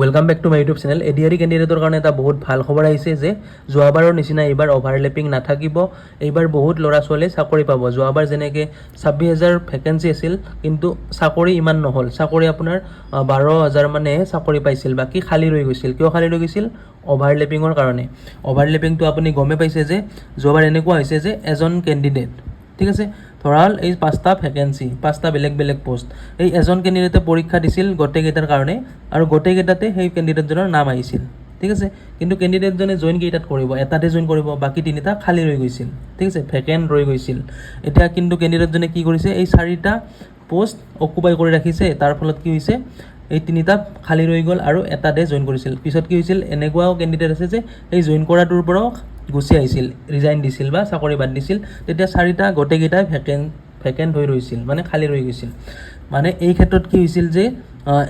Welcome back to my YouTube channel এ কেণ্ডিডেটৰ কাৰণে এটা বহুত ভালো খবৰ আহিছে যে, যোৱাবাৰৰ নিচিনা এইবাৰ অভাৰলেপিং নাথাকিব। এইবাৰ বহুত ল'ৰা ছোৱালীয়ে চাকৰি পাব। যোৱাবাৰ যেনেকৈ ছাব্বিছ হাজাৰ ভেকেঞ্চি আছিল, কিন্তু চাকৰি ইমান নহ'ল। চাকৰি আপোনাৰ বাৰ হাজাৰ মানেহে চাকৰি পাইছিল। বাকী খালী ৰৈ গৈছিল। কিয় খালী ৰৈ গৈছিল? অভাৰলেপিঙৰ কাৰণে। অভাৰলেপিংটো আপুনি গমেই পাইছে যে, যোৱাবাৰ এনেকুৱা হৈছে যে, এজন কেণ্ডিডেট ঠিক আছে? ধৰা হ'ল এই পাঁচটা ভেকেঞ্চি পাঁচটা বেলেগ বেলেগ পোষ্ট এই এজন কেণ্ডিডেটে পৰীক্ষা দিছিল গোটেইকেইটাৰ কাৰণে আৰু গোটেইকেইটাতে সেই কেণ্ডিডেটজনৰ নাম আহিছিল। ঠিক আছে? কিন্তু কেণ্ডিডেটজনে জইন কেইটাত কৰিব? এটাতে জইন কৰিব, বাকী তিনিটা খালী ৰৈ গৈছিল। ঠিক আছে? ভেকেণ্ট ৰৈ গৈছিল। এতিয়া কিন্তু কেণ্ডিডেটজনে কি কৰিছে? এই চাৰিটা পোষ্ট অকুপাই কৰি ৰাখিছে। তাৰ ফলত কি হৈছে? এই তিনিটা খালী ৰৈ গ'ল আৰু এটাতে জইন কৰিছিল। পিছত কি হৈছিল? এনেকুৱাও কেণ্ডিডেট আছে যে, এই জইন কৰাটোৰ পৰাও গুচি আহিছিল ৰিজাইন দিছিল বা চাকৰি বাদ দিছিল, তেতিয়া চাৰিটা গোটেইকেইটাই ভেকেণ্ট ভেকেণ্ট হৈ ৰৈছিল মানে খালী ৰৈ গৈছিল। মানে এই ক্ষেত্ৰত কি হৈছিল যে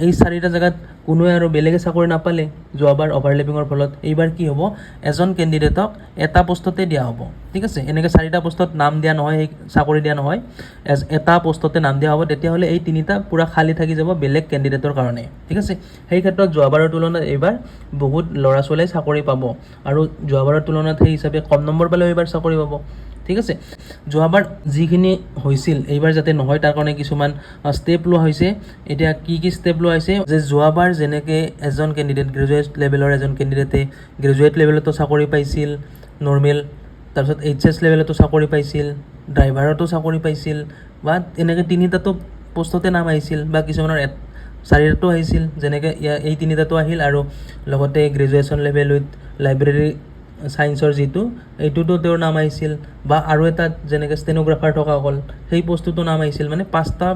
এই চাৰিটা জেগাত কোনোৱে আৰু বেলেগে চাকৰি নাপালে, যোৱাবাৰ অভাৰলেপিঙৰ ফলত, এইবাৰ কি হ'ব? এজন কেণ্ডিডেটক এটা পোষ্টতে দিয়া হ'ব। ঠিক আছে? এনেকৈ চাৰিটা পোষ্টত নাম দিয়া নহয় সেই চাকৰি দিয়া নহয়। এজ, এটা পোষ্টতে নাম দিয়া হ'ব, তেতিয়াহ'লে এই তিনিটা পূৰা খালী থাকি যাব বেলেগ কেণ্ডিডেটৰ কাৰণে। ঠিক আছে? সেই ক্ষেত্ৰত যোৱাবাৰৰ তুলনাত এইবাৰ বহুত ল'ৰা ছোৱালীয়ে চাকৰি পাব আৰু যোৱাবাৰৰ তুলনাত সেই হিচাপে কম নম্বৰ পালেও এইবাৰ চাকৰি পাব। ঠিক আছে? যোৱাবাৰ যিখিনি হৈছিল, এইবাৰ যাতে নহয়, তাৰ কাৰণে কিছুমান ষ্টেপ লোৱা হৈছে। এতিয়া কি কি ষ্টেপ লোৱা হৈছে? যে যোৱাবাৰ যেনেকৈ এজন কেণ্ডিডেট গ্ৰেজুৱেট লেভেলৰ এজন কেণ্ডিডেটে গ্ৰেজুৱেট লেভেলতো চাকৰি পাইছিল নৰ্মেল তাৰপিছত এইচ এছ লেভেলতো চাকৰি পাইছিল ড্ৰাইভাৰতো চাকৰি পাইছিল, বা এনেকৈ তিনিটাতো পোষ্টতে নাম আহিছিল, বা কিছুমানৰ চাৰিটাতো আহিছিল, যেনেকৈ ইয়াৰ এই তিনিটাতো আহিল আৰু লগতে গ্ৰেজুৱেশ্যন লেভেল উইথ লাইব্ৰেৰী ছায়েন্সৰ যিটো, এইটোতো তেওঁৰ নাম আহিছিল, বা আৰু এটাত যেনেকৈ ষ্টেন'গ্ৰাফাৰ থকা অকল, সেই পোষ্টটোতো নাম আহিছিল মানে পাঁচটা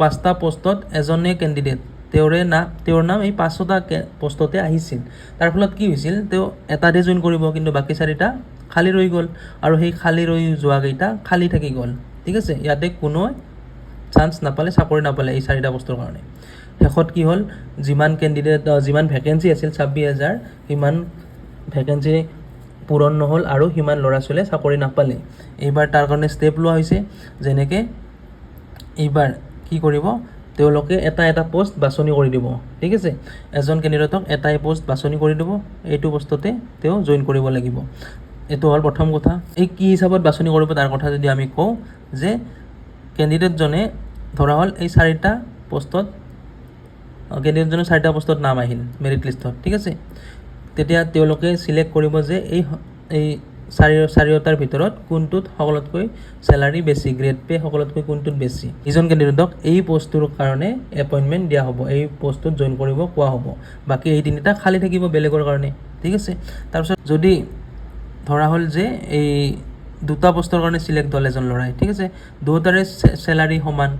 পাঁচটা পোষ্টত এজনে কেণ্ডিডেট তেওঁৰে না তেওঁৰ নাম এই পাঁচটা পোষ্টতে আহিছিল। তাৰ ফলত কি হৈছিল তেওঁ এটাতে জইন কৰিব কিন্তু বাকী চাৰিটা খালী ৰৈ গ'ল। আৰু সেই খালী ৰৈ যোৱাকেইটা খালী থাকি গ'ল। ঠিক আছে ইয়াতে কোনো চান্স নাপালে চাকৰি নাপালে এই চাৰিটা বস্তুৰ কাৰণে। শেষত কি হ'ল যিমান কেণ্ডিডেট যিমান ভেকেঞ্চি আছিল ছাব্বিছ হাজাৰ সিমান ভেকেঞ্চি পূৰণ নহ'ল আৰু সিমান ল'ৰা ছোৱালীয়ে চাকৰি নাপালে। এইবাৰ তাৰ কাৰণে ষ্টেপ লোৱা হৈছে যেনেকৈ এইবাৰ কি কৰিব? তেওঁলোকে এটা এটা পোষ্ট বাছনি কৰি দিব। ঠিক আছে? এজন কেণ্ডিডেটক এটাই পোষ্ট বাছনি কৰি দিব। এইটো পোষ্টতে তেওঁ জইন কৰিব লাগিব। এইটো হ'ল প্ৰথম কথা। এই কি হিচাপত বাছনি কৰিব তাৰ কথা যদি আমি কওঁ যে কেণ্ডিডেটজনে ধৰা হ'ল এই চাৰিটা পোষ্টত কেণ্ডিডেটজনৰ চাৰিটা পোষ্টত নাম আহিল মেৰিট লিষ্টত ঠিক আছে? তেতিয়া তেওঁলোকে চিলেক্ট কৰিব যে এই এই চাৰি চাৰিওটাৰ ভিতৰত কোনটোত সকলোতকৈ চেলাৰী বেছি গ্ৰেড পে সকলোতকৈ কোনটোত বেছি? ইজন কেণ্ডিডেটক এই পষ্টটোৰ কাৰণে এপইণ্টমেণ্ট দিয়া হ'ব, এই পষ্টটোত জইন কৰিব কোৱা হ'ব। বাকী এই তিনিটা খালী থাকিব বেলেগৰ কাৰণে, ঠিক আছে? তাৰপিছত যদি ধৰা হ'ল যে এই দুটা পষ্টৰ কাৰণে চিলেক্ট হ'ল এজন ল'ৰাই, ঠিক আছে? দুয়োটাৰে চেলাৰী সমান,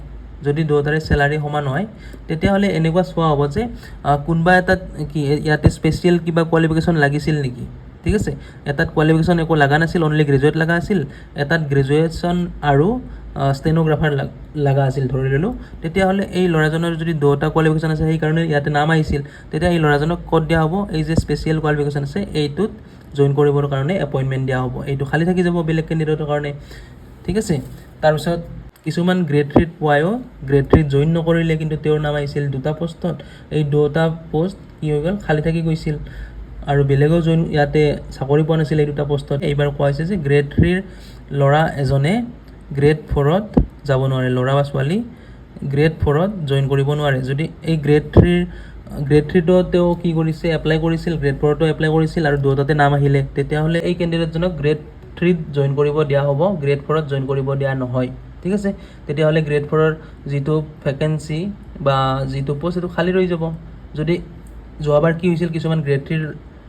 যদি দুয়োটাৰে চেলাৰী সমান হয়, তেতিয়াহ'লে এনেকুৱা চোৱা হ'ব যে কোনোবা এটাত কি, ইয়াতে স্পেচিয়েল কিবা কোৱালিফিকেশ্যন লাগিছিল নেকি? ঠিক আছে? এটাত কোৱালিফিকেশ্যন একো লগা নাছিল অনলি গ্ৰেজুৱেট লগা আছিল। এটাত গ্ৰেজুৱেশ্যন আৰু ষ্টেন'গ্ৰাফাৰ লগা আছিল ধৰি ল'লোঁ। তেতিয়াহ'লে এই ল'ৰাজনৰ যদি দুটা কোৱালিফিকেশ্যন আছে, সেইকাৰণে ইয়াতে নাম আহিছিল। তেতিয়া এই ল'ৰাজনক ক'ত দিয়া হ'ব? এই যে স্পেচিয়েল কোৱালিফিকেশ্যন আছে, এইটোত জইন কৰিবৰ কাৰণে এপইণ্টমেণ্ট দিয়া হ'ব। এইটো খালী থাকি যাব বেলেগ কেণ্ডিডেটৰ কাৰণে। ঠিক আছে? তাৰপিছত কিছুমান গ্ৰেড থ্ৰীত পোৱায়ো গ্ৰেড থ্ৰীত জইন নকৰিলে কিন্তু তেওঁৰ নাম আহিছিল দুটা পোষ্টত এই দুটা পোষ্ট কি হৈ গ'ল? খালী থাকি গৈছিল। আৰু বেলেগেও জইন ইয়াতে চাকৰি পোৱা নাছিলে এই দুটা পোষ্টত। এইবাৰ কোৱা হৈছে যে গ্ৰেড থ্ৰীৰ ল'ৰা এজনে গ্ৰেড ফ'ৰত যাব নোৱাৰে, ল'ৰা বা ছোৱালী গ্ৰেড ফ'ৰত জইন কৰিব নোৱাৰে। যদি এই গ্ৰেড থ্ৰীৰ গ্ৰেড থ্ৰীটো তেওঁ কি কৰিছে এপ্লাই কৰিছিল গ্ৰেড ফ'ৰতো এপ্লাই কৰিছিল আৰু দুয়োটাতে নাম আহিলে, তেতিয়াহ'লে এই কেণ্ডিডেটজনক গ্ৰেড থ্ৰীত জইন কৰিব দিয়া হ'ব গ্ৰেড ফ'ৰত জইন কৰিব দিয়া নহয়। ঠিক আছে? তেতিয়াহ'লে গ্ৰেড ফ'ৰৰ যিটো ভেকেঞ্চি বা যিটো পষ্ট সেইটো খালী ৰৈ যাব। যদি যোৱাবাৰ কি হৈছিল, কিছুমান গ্ৰেড থ্ৰীৰ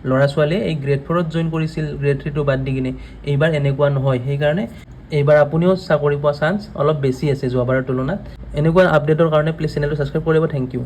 ল'ৰা ছোৱালীয়ে এই গ্ৰেড ফ'ৰত জইন কৰিছিল গ্ৰেড থ্ৰীটো বাদ দি কিনে। এইবাৰ এনেকুৱা নহয় সেইকাৰণে এইবাৰ আপুনিও চাকৰি পোৱা চান্স অলপ বেছি আছে যোৱাবাৰৰ তুলনাত। এনেকুৱা আপডেটৰ কাৰণে প্লিজ চেনেলটো ছাবস্ক্ৰাইব কৰিব থেংক ইউ